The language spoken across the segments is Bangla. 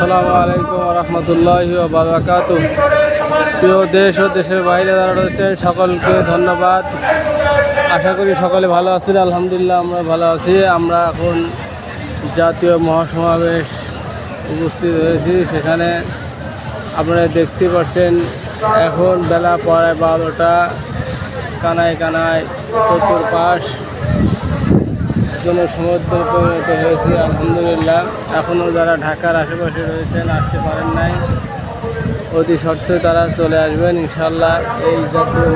আসসালামু আলাইকুম রহমতুল্লাহ বারাকাত প্রিয় দেশ ও দেশের বাইরে যারা রয়েছেন, সকলকে ধন্যবাদ। আশা করি সকলে ভালো আছেন, আলহামদুলিল্লাহ আমরা ভালো আছি। আমরা এখন জাতীয় মহাসমাবেশ উপস্থিত হয়েছি। সেখানে আপনারা দেখতে পাচ্ছেন, এখন বেলা পড়ায় বারোটা। কানায় কানায় চতুর্পাশ। জন্য সমুদ্র পরিণত হয়েছে, আলহামদুলিল্লাহ। এখনও যারা ঢাকার আশেপাশে রয়েছেন, আসতে পারেন নাই। অতি সত্ত্বে তারা চলে আসবেন ইনশাল্লাহ এই জাতীয়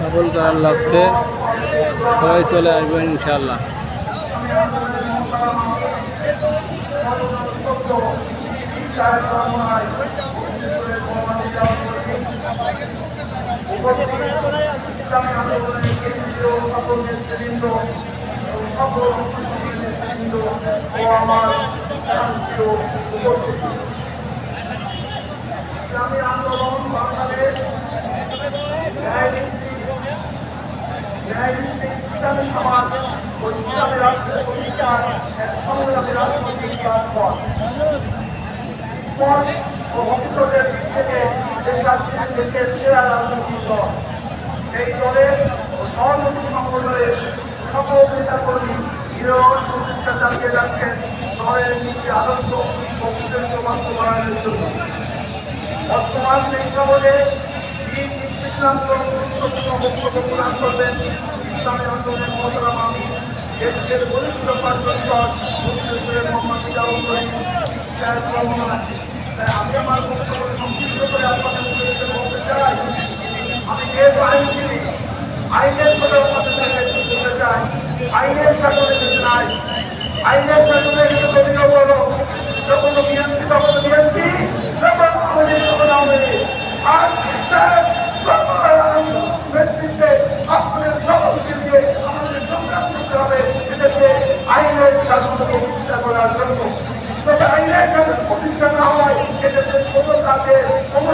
সফল করার লক্ষ্যে সবাই চলে আসবেন ইনশাল্লাহ কেন্দ্রীয় আমার ইসলামী আন্দোলন বাংলাদেশ ইসলামী সমাজ ও ইসলামী রাষ্ট্রের প্রতিষ্ঠার এক পথ ও ভবিষ্যতের দিক থেকে দেশার এই দলের ও সহযোগী সকল নেতা কর্মী নিরব প্রচেষ্টা চালিয়ে যাচ্ছেন দলের নীতি আদর্শ ও উদ্দেশ্য বাস্তবায়নের জন্য বর্তমান প্রেক্ষাপটে ইসলামকে গুরুত্বপূর্ণ প্রদান করবেন ইসলামী আন্দোলনের আমি দেশের আমার বক্তব্য শাসন প্রতিষ্ঠা করার জন্য। তবে আইনের শাসন প্রতিষ্ঠা না হয় এদেশের কোনো কাজে কোনো